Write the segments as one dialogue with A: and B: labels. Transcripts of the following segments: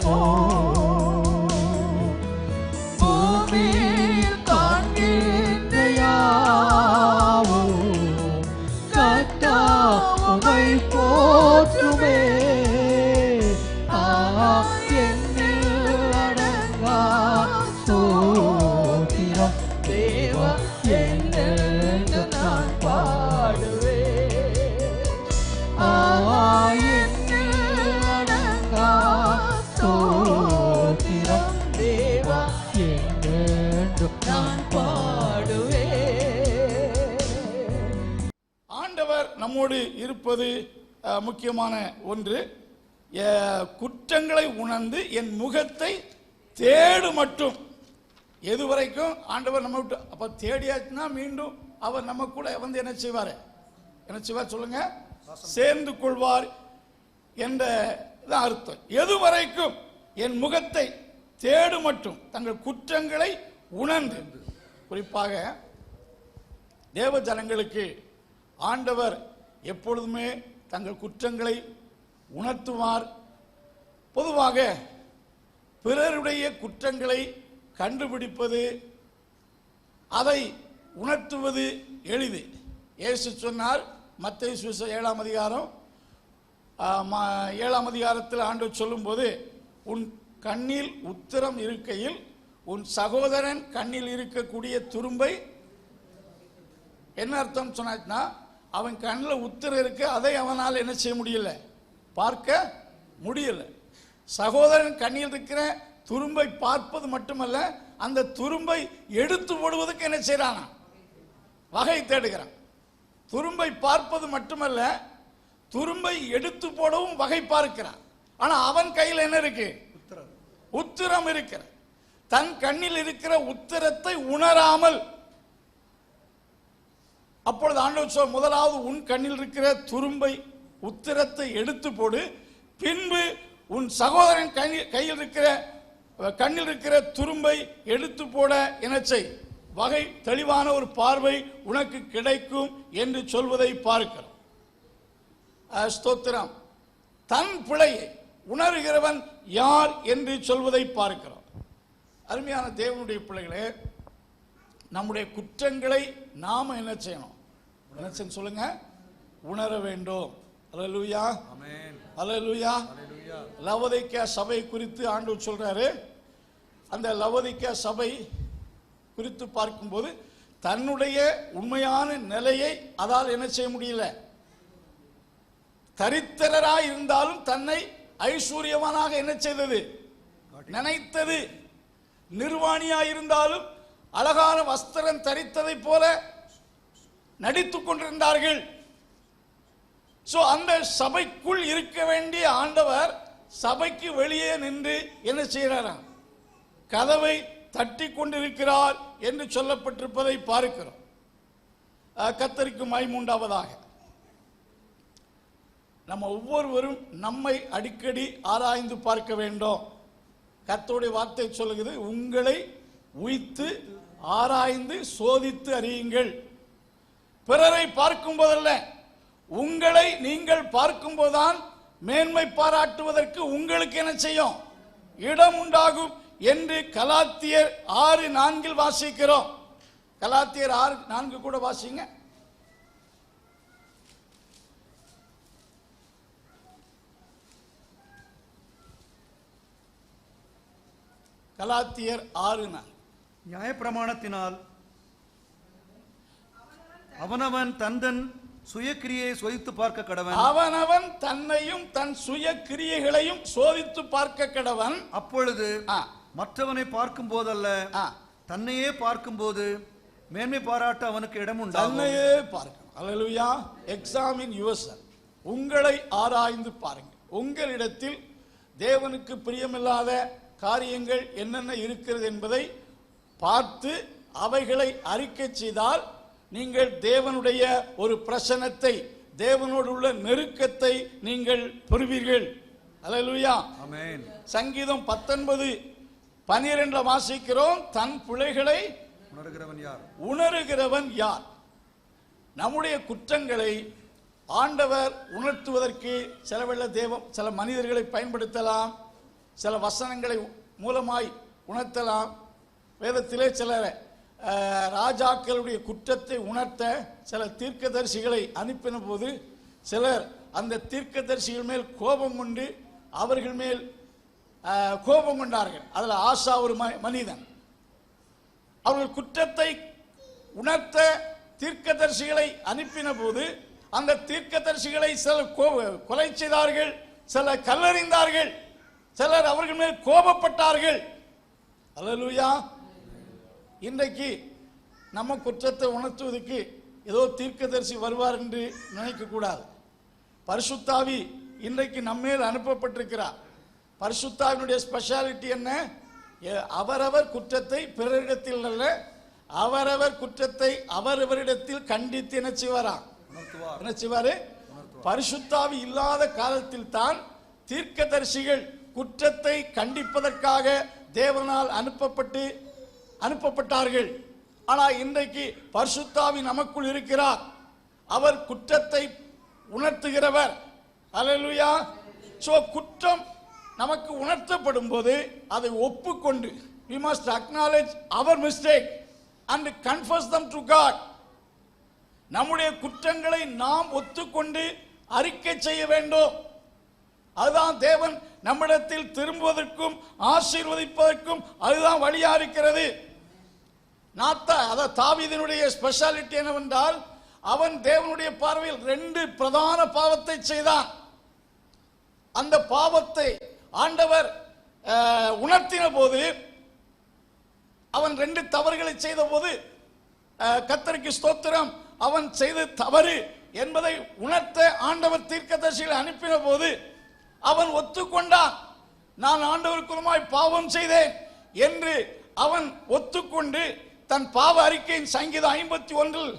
A: your. கண்டுபிடிப்பது முக்கியமான ஒன்று. குற்றங்களை உணர்ந்து என் முகத்தை தேடு மட்டும். எது வரைக்கும் ஆண்டவர் நம்ம விட்டு அப்ப தேடியாச்சுன்னா மீண்டும் அவர் நம்ம கூட வந்து என்ன செய்வார்? என்ன செய்வார் சொல்லுங்க? சேர்ந்து கொள்வார் என்ற தான் அர்த்தம். எது வரைக்கும் என் முகத்தை தேடு மட்டும் தங்கள் குற்றங்களை உணர்ந்து. குறிப்பாக தேவ ஜனங்களுக்கு ஆண்டவர் எப்பொழுதுமே தங்கள் குற்றங்களை உணர்த்துவார். பொதுவாக பிறருடைய குற்றங்களை கண்டுபிடிப்பது அதை உணர்த்துவது எளிது. இயேசு சொன்னார் மத்திய சுவிச ஏழாம் அதிகாரம் ஏழாம் அதிகாரத்தில் ஆண்டு சொல்லும்போது உன் கண்ணில் உத்திரம் இருக்கையில் உன் சகோதரன் கண்ணில் இருக்கக்கூடிய துரும்பை என்ன அர்த்தம் சொன்னாச்சுன்னா அவன் கண்ணில் உத்திரம் இருக்கு அதை அவனால் என்ன செய்ய முடியல? பார்க்க முடியல. சகோதரன் கண்ணில் இருக்கிற துரும்பை பார்ப்பது மட்டுமல்ல அந்த துரும்பை எடுத்து போடுவதற்கு என்ன செய்யறானா வகை தேடுகிறான். துரும்பை பார்ப்பது மட்டுமல்ல துரும்பை எடுத்து போடவும் வகை பார்க்கிறான். ஆனா அவன் கையில் என்ன இருக்கு? உத்திரம். இருக்கிற தன் கண்ணில் இருக்கிற உத்திரத்தை உணராமல் அப்பொழுது ஆண்டவர் சொல் முதலாவது உன் கண்ணில் இருக்கிற துரும்பை உத்திரத்தை எடுத்து போடு. பின்பு உன் சகோதரன் கை கையில் இருக்கிற கண்ணில் இருக்கிற துரும்பை எடுத்து போட என செய். வகை தெளிவான ஒரு பார்வை உனக்கு கிடைக்கும் என்று சொல்வதை பார்க்கிறோம். ஸ்தோத்திரம். தன் பிழையை உணர்கிறவன் யார் என்று சொல்வதை பார்க்கிறோம். அருமையான தேவனுடைய பிள்ளைகளே நம்முடைய குற்றங்களை நாம் என்ன செய்யணும்? செய்யணும் சொல்லுங்க உணர வேண்டும். அல்லேலூயா
B: ஹalleluya.
A: லவோதிக்கா சபை குறித்து ஆண்டவர் சொல்றாரு. அந்த லவோதிக்கா சபை குறித்து பார்க்கும்போது தன்னுடைய உண்மையான நிலையை அதால் என்ன செய்ய முடியல? தரித்திரராய் இருந்தாலும் தன்னை ஐஸ்வர்யவானாக என்ன செய்தது? நினைத்தது. நிர்வாணியாய் இருந்தாலும் அழகான வஸ்திரம் தரித்ததைப் போல நடித்துக் கொண்டிருந்தார்கள். சோ அந்த சபைக்குள் இருக்க வேண்டிய ஆண்டவர் சபைக்கு வெளியே நின்று என்ன செய்கிறாராம்? கதவை தட்டி கொண்டிருக்கிறார் என்று சொல்லப்பட்டிருப்பதை பார்க்கிறோம். கத்தரிக்கு மைமூண்டாவதாக நம்ம ஒவ்வொருவரும் நம்மை அடிக்கடி ஆராய்ந்து பார்க்க வேண்டும். கத்தோடைய வார்த்தை சொல்லுகிறது உங்களை உய்த்து ஆராய்ந்து சோதித்து அறியுங்கள். பிறரை பார்க்கும் போதல்ல உங்களை நீங்கள் பார்க்கும்போதுதான் மேன்மை பாராட்டுவதற்கு உங்களுக்கு என்ன செய்யும்? இடம் உண்டாகும் என்று கலாத்தியர் ஆறு நான்கில் வாசிக்கிறோம். கலாத்தியர் ஆறு நான்கு கூட வாசிங்க. கலாத்தியர் ஆறு நாள்
B: நியாயப்பிரமாணத்தினால் அவனவன் தந்தன் சுயக்கிரியை சோதித்து பார்க்க கடவன்.
A: அவனவன் தன்னையும் தன் சுய கிரியைகளையும் சோதித்து பார்க்க கடவன்.
B: அப்பொழுது மற்றவனை பார்க்கும் போதல்ல தன்னையே பார்க்கும்போது மேன்மை பாராட்ட அவனுக்கு இடம் உண்டாகும்
A: தன்னையே பார்க்கணும். அல்லேலூயா எக்ஸாமின் யுவர்செல்ஃப் உங்களை ஆராய்ந்து பாருங்க உங்களிடத்தில் தேவனுக்கு பிரியமில்லாத காரியங்கள் என்னென்ன இருக்கிறது என்பதை பார்த்து அவைகளை அறிக்கை செய்தால் நீங்கள் தேவனுடைய ஒரு பிரசனத்தை தேவனோடு உள்ள நெருக்கத்தை நீங்கள் பெறுவீர்கள். அல்லேலூயா
B: ஆமென்.
A: சங்கீதம் பத்தொன்பது பனிரெண்டுல வாசிக்கிறோம் தன் பிழைகளை
B: உணர்கிறவன் யார்?
A: உணருகிறவன் யார்? நம்முடைய குற்றங்களை ஆண்டவர் உணர்த்துவதற்கு சிலவெள்ள தேவம் சில மனிதர்களை பயன்படுத்தலாம் சில வசனங்களை மூலமாய் உணர்த்தலாம். வேதத்திலே சில ராஜாக்களுடைய குற்றத்தை உணர்த்த சில தீர்க்கதரிசிகளை அனுப்பின போது சிலர் அந்த தீர்க்கதரிசிகள் மேல் கோபம் கொண்டு அவர்கள் மேல் கோபம் கொண்டார்கள். அதில் ஆசா ஒரு ம- மனிதன். அவர்கள் குற்றத்தை உணர்த்த தீர்க்கதரிசிகளை அனுப்பின போது அந்த தீர்க்கதரிசிகளை சில கொலை செய்தார்கள் சில கல்லறிந்தார்கள் சிலர் அவர்கள் மேல் கோபப்பட்டார்கள். அலலுயா! இன்றைக்கு நம்ம குற்றத்தை உணர்த்துவதற்கு ஏதோ தீர்க்கதரிசி வருவார் என்று நினைக்க கூடாது. பரிசுத்தாவி இன்றைக்கு நம்மேல் அனுப்பப்பட்டிருக்கிறார். பரிசுத்தாவினுடைய ஸ்பெஷாலிட்டி என்ன? அவரவர் குற்றத்தை பிறரிடத்தில் அல்ல அவரவர் குற்றத்தை அவரவரிடத்தில் கண்டித்து என்ன செய்வாராம்? என்ன செய்வாரு? பரிசுத்தாவி இல்லாத காலத்தில் தான் தீர்க்கதரிசிகள் குற்றத்தை கண்டிப்பதற்காக தேவனால் அனுப்பப்பட்டு அனுப்பப்பட்டார்கள். ஆனால் இன்றைக்கு பர்சுத்தாவி நமக்குள் இருக்கிறார். அவர் குற்றத்தை உணர்த்துகிறவர். அலலுயா ஸோ குற்றம் நமக்கு உணர்த்தப்படும் போது அதை ஒப்புக்கொண்டு we must acknowledge our mistake and confess them to God நம்முடைய குற்றங்களை நாம் ஒத்துக்கொண்டு அறிக்கை செய்ய வேண்டும். அதுதான் தேவன் நம்மிடத்தில் திரும்புவதற்கும் ஆசீர்வதிப்பதற்கும் அதுதான் வழியா இருக்கிறது. நாத்தா அத தாவிதனுடைய ஸ்பெஷாலிட்டி என்னவென்றால் அவன் தேவனுடைய பார்வையில் ரெண்டு பிரதான பாவத்தை செய்தான். அந்த பாவத்தை ஆண்டவர் உணர்த்தின போது அவன் ரெண்டு தவறுகளை செய்த போது கத்தருக்கு ஸ்தோத்திரம் அவன் செய்த தவறு என்பதை உணர்த்த ஆண்டவர் தீர்க்கதரிசிகளை அனுப்பின போது அவன் ஒத்துக்கொண்டான். நான் ஆண்டவருக்குமாய் பாவம் செய்தேன் என்று அவன் ஒத்துக்கொண்டு தன் பாவ அறிக்கையின் சங்கீதம் ஐம்பத்தி ஒன்றில்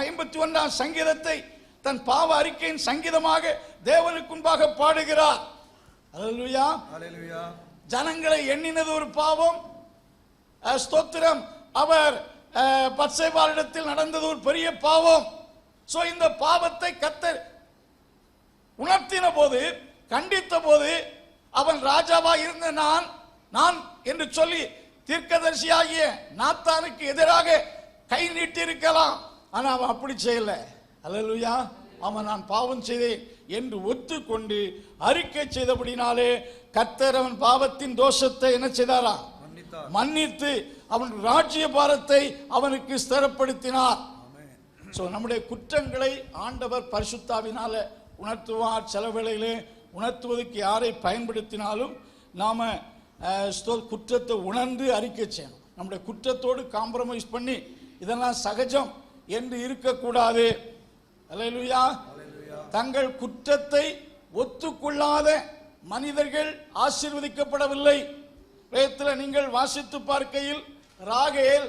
A: ஐம்பத்தி ஒன்றாம் சங்கீதத்தை தன் பாவ அறிக்கையின் சங்கீதமாக தேவனுக்கு முன்பாக பாடுகிறார். அல்லேலூயா
B: ஹalleluya.
A: ஜனங்களை எண்ணினது ஒரு பாவம். ஸ்தோத்திரம். அவர் அஹ், பத்சேபாளிடத்தில் நடந்தது ஒரு பெரிய பாவம். சோ இந்த பாவத்தை கத்தர் உணர்த்தின போது கண்டித்த போது அவன் ராஜாவா இருந்த நான் நான் என்று சொல்லி தீர்க்கதரிசியாகிய நாத்தானுக்கு எதிராக கை நீட்டியிருக்கலாம். ஆனா அவன் அப்படி செய்யல. அல்லேலூயா. அவன் நான் பாவம் செய்தேன் என்று ஒத்துக்கொண்டு அறிக்கை செய்தபடினாலே கத்தர் அவன் பாவத்தின் தோஷத்தை என்ன
B: மன்னித்தார்.
A: மன்னித்து அவன் ராஜ்ய பாரத்தை அவனுக்கு ஸ்திரப்படுத்தினார். சோ நம்முடைய குற்றங்களை ஆண்டவர் பரிசுத்தாவினால உணர்த்துவார். சில வேளையிலே உணர்த்துவதற்கு யாரை பயன்படுத்தினாலும் நாம குற்றத்தை உணர்ந்து அறிக்கை செய்யணும். நம்முடைய குற்றத்தோடு காம்ப்ரமைஸ் பண்ணி இதெல்லாம் சகஜம் என்று இருக்கக்கூடாது. அல்லேலூயா தங்கள் குற்றத்தை ஒத்துக்கொள்ளாத மனிதர்கள் ஆசீர்வதிக்கப்படவில்லை. வேதத்தில் நீங்கள் வாசித்து பார்க்கையில் ராகேல்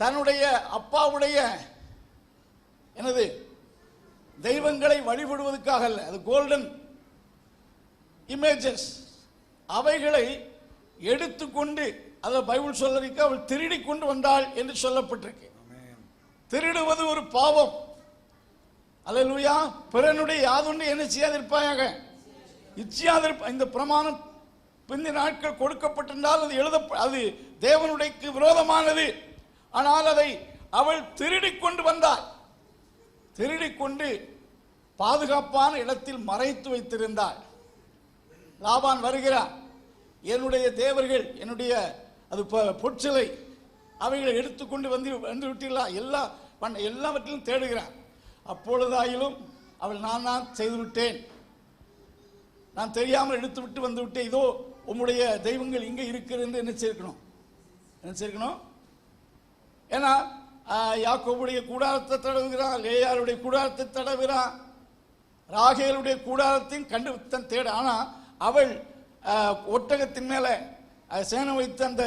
A: தன்னுடைய அப்பாவுடைய எனது தெய்வங்களை வழிபடுவதற்காக அல்ல அது கோல்டன் இமேஜஸ் அவைகளை எடுத்துக்கொண்டு அதை பைபிள் சொல்லறிக்க அவள் திருடி கொண்டு வந்தாள் என்று சொல்லப்பட்டிருக்கு. திருடுவது ஒரு பாவம். அல்லேலூயா. பிறனுடைய யாதொன்று என்ன செய்யாதிருப்பாயாக? இச்சியாதிருப்ப இந்த பிரமாணம் பிந்தி நாட்கள் கொடுக்கப்பட்டிருந்தால் அது எழுத அது தேவனுடைக்கு விரோதமானது. ஆனால் அதை அவள் திருடிக் கொண்டு வந்தாள். திருடிக் கொண்டு பாதுகாப்பான இடத்தில் மறைத்து வைத்திருந்தாள். லாபான் வருகிறான் என்னுடைய தேவர்கள் என்னுடைய அது பொற்சிலை அவைகளை எடுத்துக்கொண்டு வந்து வந்து விட்டீர்களா? எல்லா பண்ண எல்லாவற்றிலும் தேடுகிறான் அப்பொழுதாயிலும் அவள் நான் தான் செய்து விட்டேன். நான் தெரியாமல் எடுத்து விட்டு வந்து விட்டேன் இதோ உம்முடைய தெய்வங்கள் இங்கே இருக்கிறது என்று என்ன சேர்க்கணும் என்ன சேர்க்கணும் ஏன்னா யாக்கோவுடைய கூடாரத்தை தடவுகிறான் லேயாருடைய கூடாரத்தை தடவுகிறான் ராகேலுடைய கூடாரத்தையும் கண்டு தன் தேட ஆனால் அவள் ஒட்டகத்தின் மேலே சேனம் வைத்த அந்த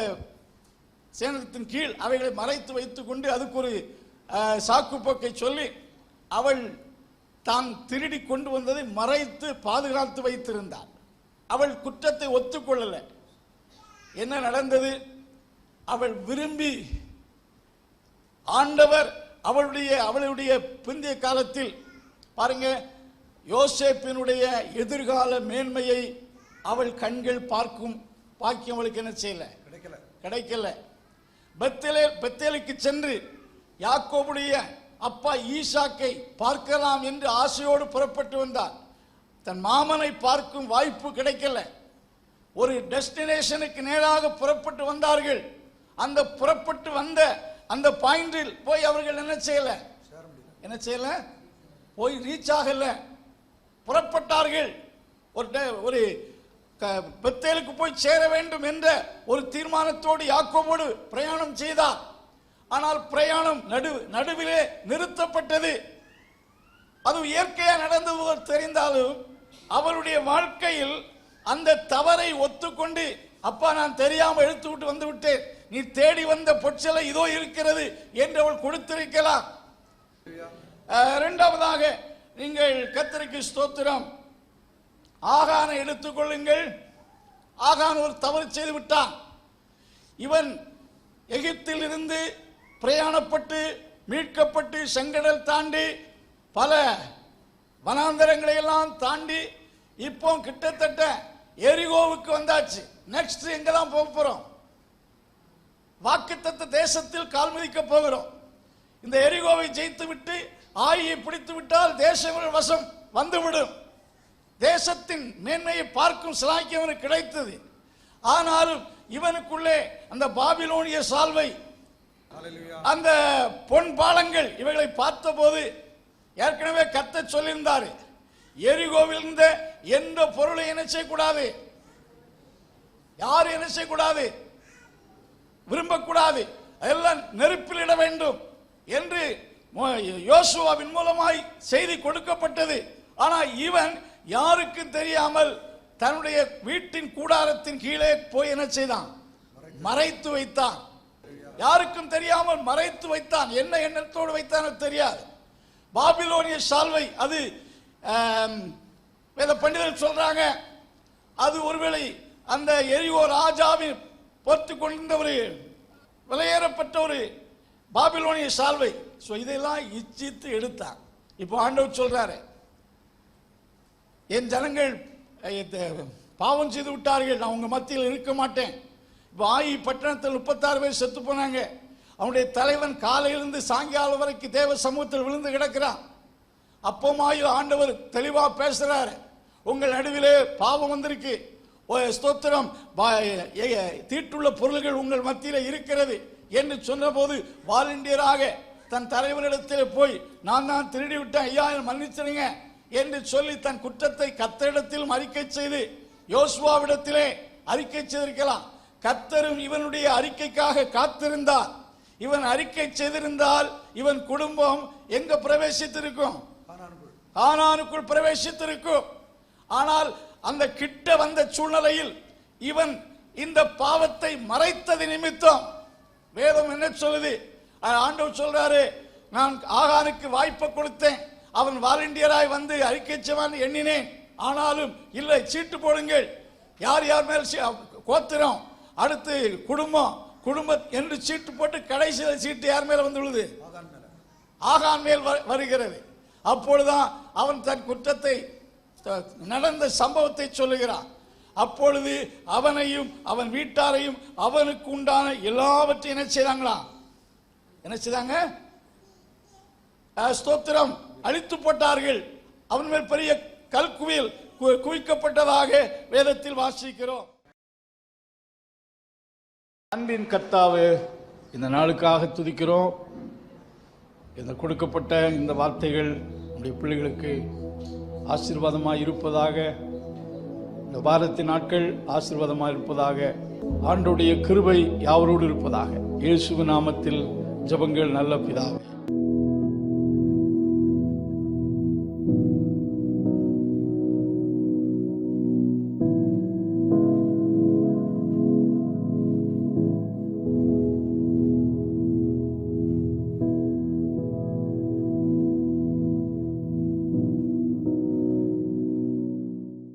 A: சேனத்தின் கீழ் அவைகளை மறைத்து வைத்து கொண்டு அதுக்கு ஒரு சாக்குப்போக்கை சொல்லி அவள் தான் திருடி கொண்டு வந்ததை மறைத்து பாதுகாத்து வைத்திருந்தாள். அவள் குற்றத்தை ஒத்துக்கொள்ளலை. என்ன நடந்தது? அவள் விரும்பி ஆண்டவர் அவளுடைய அவளுடைய பிந்தைய காலத்தில் பாருங்க யோசேப்பினுடைய எதிர்கால மேன்மையை அவள் கண்கள் பார்க்கும் பாக்கியம் அவளுக்கு என்ன செய்யல?
B: கிடைக்கல.
A: கிடைக்கல. பெத்தேலே பெத்தேலுக்கு சென்று யாக்கோபுடைய அப்பா ஈசாக்கை பார்க்கலாம் என்று ஆசையோடு புறப்பட்டு வந்தார். தன் மாமனை பார்க்கும் வாய்ப்பு கிடைக்கல. ஒரு டெஸ்டினேஷனுக்கு நேராக புறப்பட்டு வந்தார்கள். அந்த புறப்பட்டு வந்த அந்த பாயிண்டில் போய் அவர்கள் என்ன செய்யல? என்ன செய்யல? போய் ரீச் ஆகல புறப்பட்டார்கள். ஒரு ஒரு பெத்தேலுக்கு போய் சேர வேண்டும் என்ற ஒரு தீர்மானத்தோடு யாக்கோபோடு பிரயாணம் செய்தார். ஆனால் பிரயாணம் நடு நடுவிலே நிறுத்தப்பட்டது. அது இயற்கையாக நடந்தது தெரிந்தாலும் அவருடைய வாழ்க்கையில் அந்த தவறை ஒத்துக்கொண்டு அப்பா நான் தெரியாமல் எடுத்து விட்டு வந்து விட்டேன். நீ தேடி வந்த பொற்சலை இதோ இருக்கிறது என்று அவள் கொடுத்திருக்கலாம். இரண்டாவதாக நீங்கள் கத்திரிக்கு ஸ்தோத்திரம். ஆகானை எடுத்துக்கொள்ளுங்கள் ஆகான் ஒரு தவறு செய்து விட்டான். இவன் எகிப்தில் இருந்து பிரயாணப்பட்டு மீட்கப்பட்டு செங்கடல் தாண்டி பல வனாந்தரங்களை எல்லாம் தாண்டி இப்போ கிட்டத்தட்ட எரிகோவுக்கு வந்தாச்சு. நெக்ஸ்ட் எங்க தான் போக போறோம்? வாக்குத்தத்த தேசத்தில் கால் மிதிக்க போகிறோம். இந்த எரிகோவை ஜெயித்து விட்டு ஆயியை பிடித்து விட்டால் தேசங்கள் வசம் வந்துவிடும். தேசத்தின் மேன்மையை பார்க்கும் சிலாக்கியம் அவனுக்கு கிடைத்தது. ஆனாலும் இவனுக்குள்ளே அந்த பாபிலோனிய சால்வை அந்த பொன் பாலங்கள் இவைகளை பார்த்தபோது ஏற்கனவே கத்த சொல்லியிருந்தாரு எரிகோவில் இருந்த எந்த பொருளை என்ன செய்யக்கூடாது யாரும் என்ன செய்யக்கூடாது விரும்பக்கூடாது அதெல்லாம் நெருப்பில் இட வேண்டும் என்று யோசுவாவின் மூலமாய் செய்தி கொடுக்கப்பட்டது. ஆனா இவன் யாருக்கு தெரியாமல் தன்னுடைய வீட்டின் கூடாரத்தின் கீழே போய் என்ன செய்தான்? மறைத்து வைத்தான். யாருக்கும் தெரியாமல் மறைத்து வைத்தான். என்ன எண்ணத்தோடு வைத்தான் தெரியாது. பாபிலோனிய சால்வை அது வேத பண்டிதர் சொல்றாங்க அது ஒருவேளை அந்த எரியோ ராஜாவின் பொறுத்து கொண்டிருந்த ஒரு விலையேறப்பட்ட ஒரு பாபிலோனிய சால்வை. ஸோ இதெல்லாம் இச்சித்து எடுத்தான். இப்போ ஆண்டவர் சொல்றாரு என் ஜனங்கள் பாவம் செய்து விட்டார்கள். நான் உங்கள் மத்தியில் இருக்க மாட்டேன். இப்போ ஆயி பட்டணத்தில் முப்பத்தாறு பேர் செத்து போனாங்க. அவனுடைய தலைவன் காலையிலிருந்து சாயங்காலம் வரைக்கும் தேவ சமூகத்தில் விழுந்து கிடக்கிறான். அப்பமாயும் ஆண்டவர் தெளிவாக பேசுகிறாரு உங்கள் நடுவிலே பாவம் வந்திருக்கு. ஓ, ஸ்தோத்திரம். பா- தீட்டுள்ள பொருள்கள் உங்கள் மத்தியில் இருக்கிறது என்று சொன்னபோது வாலண்டியராக தன் தலைவரிடத்தில் போய் நான் தான் திருடி விட்டேன். ஐயா என்னை மன்னிச்சிடுங்க. என்று சொல்லி தன் குற்றத்தை கத்தரிடத்தில் அறிக்கை செய்து யோசுவாவிடத்திலே அறிக்கை செய்திருக்கலாம். கத்தரும் இவனுடைய அறிக்கைக்காக காத்திருந்தார். இவன் அறிக்கை செய்திருந்தால் இவன் குடும்பம் எங்க பிரவேசித்திருக்கும்? ஆனானுக்குள் பிரவேசித்திருக்கும். ஆனால் அந்த கிட்ட வந்த சூழ்நிலையில் இவன் இந்த பாவத்தை மறைத்தது நிமித்தம் வேதம் என்ன சொல்லுது? ஆண்டவர் சொல்றாரு நான் ஆகானுக்கு வாய்ப்பை கொடுத்தேன். அவன் வாலண்டியராய் வந்து அறிக்கை செய்வான் எண்ணினேன். ஆனாலும் இல்லை சீட்டு போடுங்கள். யார் யார் மேல் கோத்திரம் அடுத்து குடும்பம் குடும்பம் என்று சீட்டு போட்டு கடைசியில் சீட்டு யார் மேல வந்து விழுது ஆகான் மேல் வருகிறது. அப்பொழுதுதான் அவன் தன் குற்றத்தை நடந்த சம்பவத்தை சொல்லுகிறான். அப்பொழுது அவனையும் அவன் வீட்டாரையும் அவனுக்கு உண்டான எல்லாவற்றையும் என்ன செய்தாங்களா என்ன செய்தாங்க? ஸ்தோத்திரம். அழித்து போட்டார்கள். அவன் மேல் பெரிய கல்குவில் குவிக்கப்பட்டதாக வேதத்தில் வாசிக்கிறோம். அன்பின் கர்த்தாவே இந்த நாளுக்காக துதிக்கிறோம். இந்த கொடுக்கப்பட்ட இந்த வார்த்தைகள் நம்முடைய பிள்ளைகளுக்கு ஆசீர்வாதமாக இருப்பதாக இந்த வாரத்தின் நாட்கள் ஆசீர்வாதமாக இருப்பதாக ஆண்டுடைய கிருபை யாவரோடு இருப்பதாக. இயேசு நாமத்தில் ஜெபங்கள் நல்ல பிதாவே.